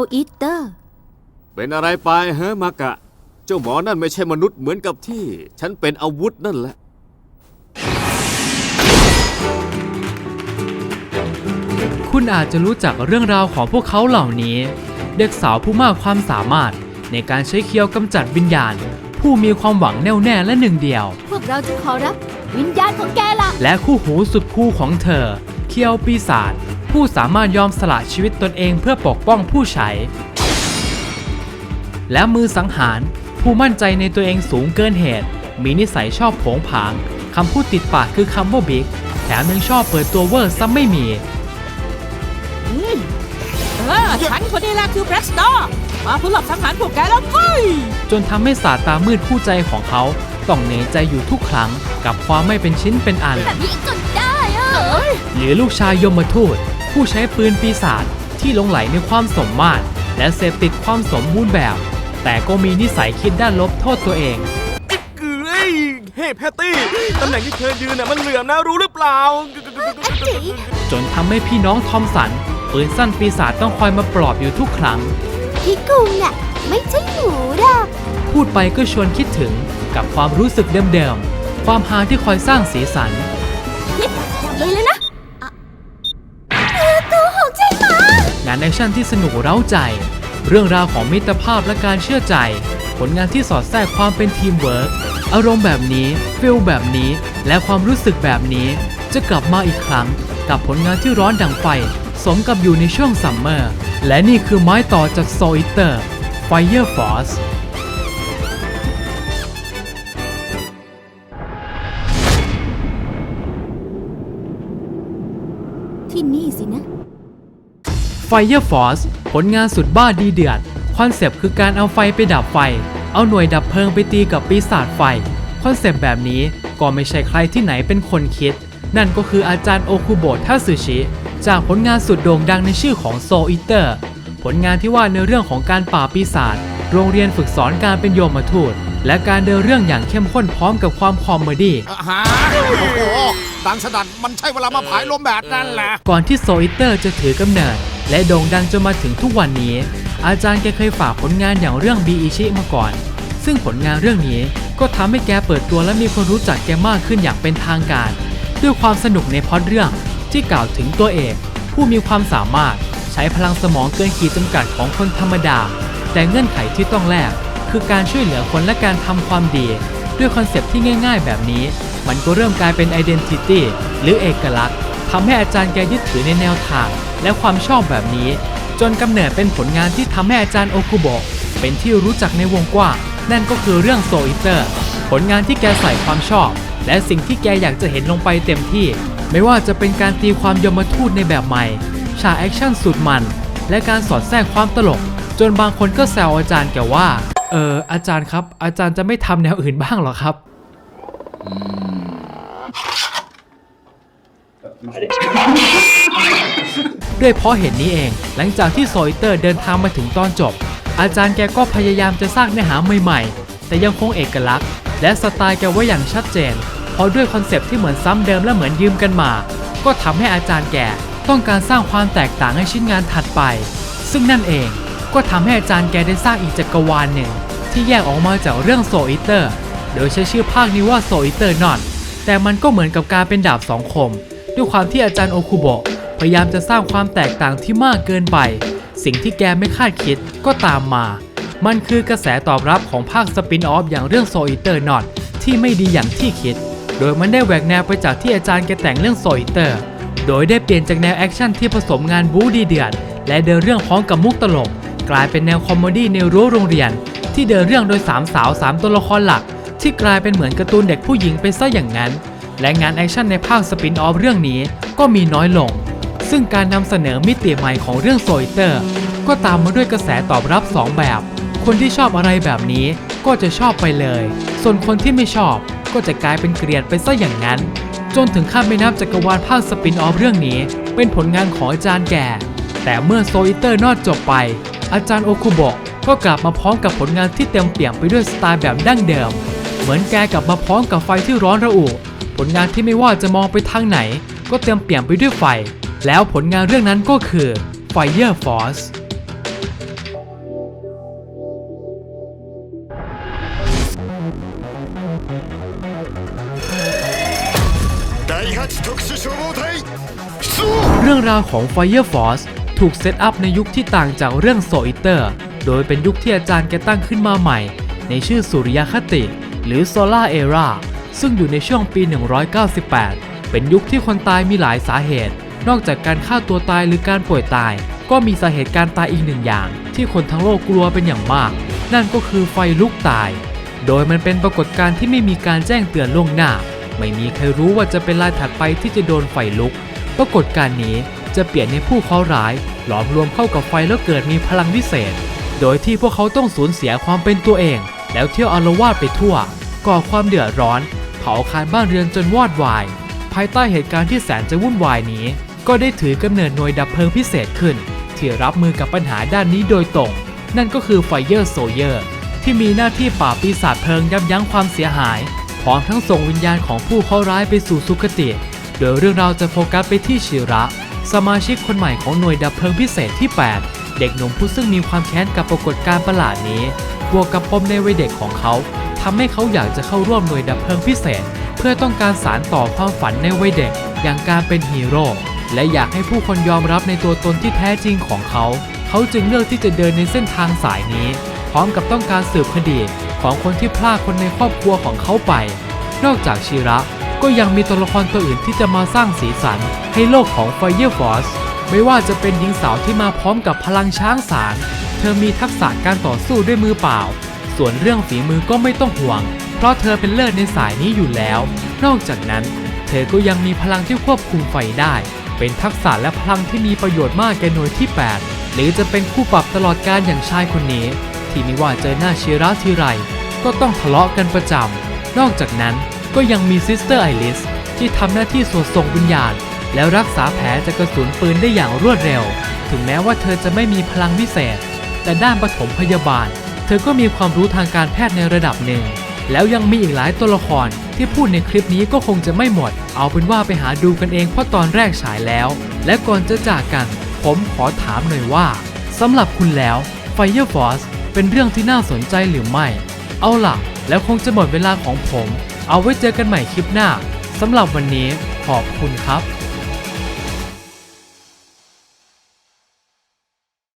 ลอิเตอร์ เป็นอะไรไปฮะมากะ เจ้าหมอนั่นไม่ใช่มนุษย์เหมือนกับที่ ฉันเป็นอาวุธนั่นแหละ คุณอาจจะรู้จักเรื่องราวของพวกเขาเหล่านี้ เด็กสาวผู้มากความสามารถ ในการใช้เคียวกำจัดวิญญาณ ผู้มีความหวังแน่วแน่และหนึ่งเดียว พวกเราจะขอรับ วิญญาณของแกล่ะ และคู่หูสุดคู่ของเธอ เคียวปีศาจ ผู้สามารถยอมสละชีวิตตนเองเพื่อปกป้องผู้ใช้ และมือสังหาร ผู้มั่นใจในตัวเองสูงเกินเหตุ มีนิสัยชอบโผงผางคำพูดติดปากคือคำว่าบิ๊กแถมยังชอบเปิดตัวเวอร์ซ้ำไม่มีเออฉันคนนี้แหละคือแบล็กสตาร์มาผู้หลับสังหารพวกแกแล้วเว้ยจนทำให้สาตามืดคู่ใจของเขาต้องเหนื่อยใจอยู่ทุกครั้งกับความไม่เป็นชิ้นเป็นอัน แบบนี้จนได้อะหรือลูกชายยมทูต ผู้ใช้ปืนปีศาจที่หลงไหลในความสมมาตร และเสพติดความสมบูรณ์แบบ แต่ก็มีนิสัยคิดด้านลบโทษตัวเองเอ้ยเฮ้แพตตี้ตำแหน่งที่เธอยืนน่ะมันเหลื่อมนะรู้หรือเปล่า จนทำให้พี่น้องทอมสัน ปืนสั้นปีศาจต้องคอยมาปลอบอยู่ทุกครั้ง พี่กุงน่ะไม่ใช่หนูหรอกพูดไปก็ชวนคิดถึงกับความรู้สึกเดิมๆ ความฮาที่คอยสร้างสีสัน เลยแล้วนะ แอคชั่นที่สนุกเร้าใจ เรื่องราวของมิตรภาพและการเชื่อใจ ผลงานที่สอดแทรกความเป็นทีมเวิร์กอารมณ์แบบนี้ฟิลแบบนี้ และความรู้สึกแบบนี้ จะกลับมาอีกครั้ง กับผลงานที่ร้อนดังไฟ สมกับอยู่ในช่วงซัมเมอร์ และนี่คือไม้ต่อจากโซอิเตอร์ Fire Force Fire Force ผลงานสุดบ้าดีเดือด คอนเซปต์คือการเอาไฟไปดับไฟ เอาหน่วยดับเพลิงไปตีกับปีศาจไฟ คอนเซปต์แบบนี้ก็ไม่ใช่ใครที่ไหนเป็นคนคิด นั่นก็คืออาจารย์โอคุโบะทัสึชิ จากผลงานสุดโด่งดังในชื่อของ Soul Eater ผลงานที่ว่าในเรื่องของการป่าบปีศาจโรงเรียนฝึกสอนการเป็นโยมทูตและการเดินเรื่องอย่างเข้มข้นพร้อมกับความคอมเมดี้ อาหารโอ้โหดังสนั่นมันใช่เวลามาผายลมแบบนั้นแหละ ก่อนที่โซอิเตอร์จะถือกำเนิด และโด่งดังจนมาถึงทุกวันนี้ อาจารย์แกเคยฝากผลงานอย่างเรื่องบีอิชิมาก่อน ซึ่งผลงานเรื่องนี้ก็ทำให้แกเปิดตัวและมีคนรู้จักแกมากขึ้นอย่างเป็นทางการ ด้วยความสนุกในพล็อดเรื่องที่กล่าวถึงตัวเอก ผู้มีความสามารถใช้พลังสมองเกินขีดจำกัดของคนธรรมดา แต่เงื่อนไขที่ต้องแลกคือการช่วยเหลือคนและการทำความดี ด้วยคอนเซปที่ง่าย ๆ แบบนี้ มันก็เริ่มกลายเป็น identity หรือเอกลักษณ์ทำให้อาจารย์แกยึดถือในแนวทาง และความชอบแบบนี้ จนกำเนิดเป็นผลงานที่ทำให้อาจารย์โอคุโบะเป็นที่รู้จักในวงกว้างนั่นก็คือเรื่องโซอิเตอร์ผลงานที่แกใส่ความชอบ และสิ่งที่แกอยากจะเห็นลงไปเต็มที่ ไม่ว่าจะเป็นการตีความยมทูตในแบบใหม่ฉากแอคชั่นสุดมัน และการสอดแทรกความตลก จนบางคนก็แซวอาจารย์แกว่า เอออาจารย์ครับ อาจารย์จะไม่ทำแนวอื่นบ้างหรอครับ ด้วยเพราะเหตุนนี้เอง หลังจากที่โซอิเตอร์เดินทางมาถึงตอนจบ อาจารย์แกก็พยายามจะสร้างเนื้อหาใหม่ๆ แต่ยังคงเอกลักษณ์ และสไตล์แกไว้อย่างชัดเจน เพราะด้วยคอนเซปที่เหมือนซ้ำเดิมและเหมือนยืมกันมา ก็ทำให้อาจารย์แกต้องการสร้างความแตกต่างให้ชิ้นงานถัดไป ซึ่งนั่นเองก็ทำให้อาจารย์แกได้สร้างอีกจักรวาลหนึ่ง ที่แยกออกมาจากเรื่องโซอิเตอร์ โดยใช้ชื่อภาคนี้ว่าโซอิเตอร์นอตแต่มันก็เหมือนกับการเป็นดาบสองคม ด้วยความที่อาจารย์โอคุโบะพยายามจะสร้างความแตกต่างที่มากเกินไป สิ่งที่แกไม่คาดคิดก็ตามมา มันคือกระแสตอบรับของภาคสปินออฟอย่างเรื่องโซอิเตอร์นอตที่ไม่ดีอย่างที่คิด โดยมันได้แหวกแนวไปจากที่อาจารย์แกแต่งเรื่องโซอิเตอร์ โดยได้เปลี่ยนจากแนวแอคชั่นที่ผสมงานบู๊ดีเดือดและเดินเรื่องพร้อมกับมุกตลก กลายเป็นแนวคอมเมดี้ในรั้วโรงเรียน ที่เดินเรื่องโดยสามสาวสามตัวละครหลัก ที่กลายเป็นเหมือนการ์ตูนเด็กผู้หญิงไปซะอย่างนั้น และงานแอคชั่นในภาคสปินออฟเรื่องนี้ก็มีน้อยลง ซึ่งการนำเสนอมิติใหม่ของเรื่องโซอิเตอร์ ก็ตามมาด้วยกระแสตอบรับ 2 แบบ คนที่ชอบอะไรแบบนี้ก็จะชอบไปเลย ส่วนคนที่ไม่ชอบก็จะกลายเป็นเกลียดไปซะอย่างนั้น จนถึงขั้นไม่นับจักรวาลภาคสปินออฟเรื่องนี้ เป็นผลงานของอาจารย์แก่ แต่เมื่อโซอิเตอร์นอดจบไป อาจารย์โอคุโบะก็กลับมาพร้อมกับผลงานที่เต็มเปี่ยมไปด้วยสไตล์แบบดั้งเดิม เหมือนแกกลับมาพร้อมกับไฟที่ร้อนระอุ ลงานที่ไม่ว่าจะมองไปทางไหน ก็เต็มเปี่ยมไปด้วยไฟ แล้วผลงานเรื่องนั้นก็คือ Fire Force เรื่องราวของ Fire Force ถูกเซตอัพในยุคที่ต่างจากเรื่องโซอิเตอร์ โดยเป็นยุคที่อาจารย์แกตั้งขึ้นมาใหม่ ในชื่อสุริยคติ หรือ Solar Era ซึ่งอยู่ในช่วงปี 198 เป็นยุคที่คนตายมีหลายสาเหตุ นอกจากการฆ่าตัวตายหรือการป่วยตาย ก็มีสาเหตุการตายอีกหนึ่งอย่าง ที่คนทั้งโลกกลัวเป็นอย่างมาก นั่นก็คือไฟลุกตาย โดยมันเป็นปรากฏการณ์ที่ไม่มีการแจ้งเตือนล่วงหน้า ไม่มีใครรู้ว่าจะเป็นรายถัดไปที่จะโดนไฟลุก ปรากฏการณ์นี้จะเปลี่ยนในผู้เคราะห์ร้าย หลอมรวมเข้ากับไฟแล้วเกิดมีพลังวิเศษ โดยที่พวกเขาต้องสูญเสียความเป็นตัวเอง แล้วเที่ยวอารวาสไปทั่ว ก่อความเดือดร้อน เผาอาคารบ้านเรือนจนวอดวาย ภายใต้เหตุการณ์ที่แสนจะวุ่นวายนี้ ก็ได้ถือกำเนิดหน่วยดับเพลิงพิเศษขึ้น ที่รับมือกับปัญหาด้านนี้โดยตรง นั่นก็คือ Fire Soldier ที่มีหน้าที่ปราบปีศาจเพลิงยับยั้งความเสียหาย พร้อมทั้งส่งวิญญาณของผู้เคราะห์ร้ายไปสู่สุคติ โดยเรื่องราวจะโฟกัสไปที่ชิระ สมาชิกคนใหม่ของหน่วยดับเพลิงพิเศษที่ 8 เด็กหนุ่มผู้ซึ่งมีความแค้นกับปรากฏการณ์ประหลาดนี้ บวกกับปมในวัยเด็กของเขา ทำให้เขาอยากจะเข้าร่วมหน่วยดับเพลิงพิเศษ เพื่อต้องการสารต่อความฝันในวัยเด็ก อย่างการเป็นฮีโร่และอยากให้ผู้คนยอมรับในตัวตนที่แท้จริงของเขา เขาจึงเลือกที่จะเดินในเส้นทางสายนี้ พร้อมกับต้องการสืบคดีของคนที่พลากคนในครอบครัวของเขาไป นอกจากชิระก็ยังมีตัวละครตัวอื่นที่จะมาสร้างสีสัน ให้โลกของ Fire Force ไม่ว่าจะเป็นหญิงสาวที่มาพร้อมกับพลังช้างสาร เธอมีทักษะการต่อสู้ด้วยมือเปล่า ส่วนเรื่องฝีมือก็ไม่ต้องห่วง เพราะเธอเป็นเลิศในสายนี้อยู่แล้ว นอกจากนั้น เธอก็ยังมีพลังที่ควบคุมไฟได้ เป็นทักษะและพลังที่มีประโยชน์มากแก่หน่วยที่ 8 หรือจะเป็นคู่ปรับตลอดการอย่างชายคนนี้ ที่ไม่ว่าเจอหน้าชิระทีไร ก็ต้องทะเลาะกันประจำนอกจากนั้นก็ยังมีซิสเตอร์ไอริสที่ทำหน้าที่สวดส่งวิญญาณ แล้วรักษาแผลจากกระสุนปืนได้อย่างรวดเร็ว ถึงแม้ว่าเธอจะไม่มีพลังวิเศษ แต่ด้านปฐมพยาบาล ธอก็มีความรู้ทางการแพทย์ในระดับหนึ่ง แล้วยังมีอีกหลายตัวละครที่พูดในคลิปนี้ก็คงจะไม่หมด เอาเป็นว่าไปหาดูกันเองเพราะตอนแรกฉายแล้ว และก่อนจะจากกัน ผมขอถามหน่อยว่าสำหรับคุณแล้ว Fire Force เป็นเรื่องที่น่าสนใจหรือไม่ เอาล่ะ แล้วคงจะหมดเวลาของผม เอาไว้เจอกันใหม่คลิปหน้าสำหรับวันนี้ขอบคุณครับ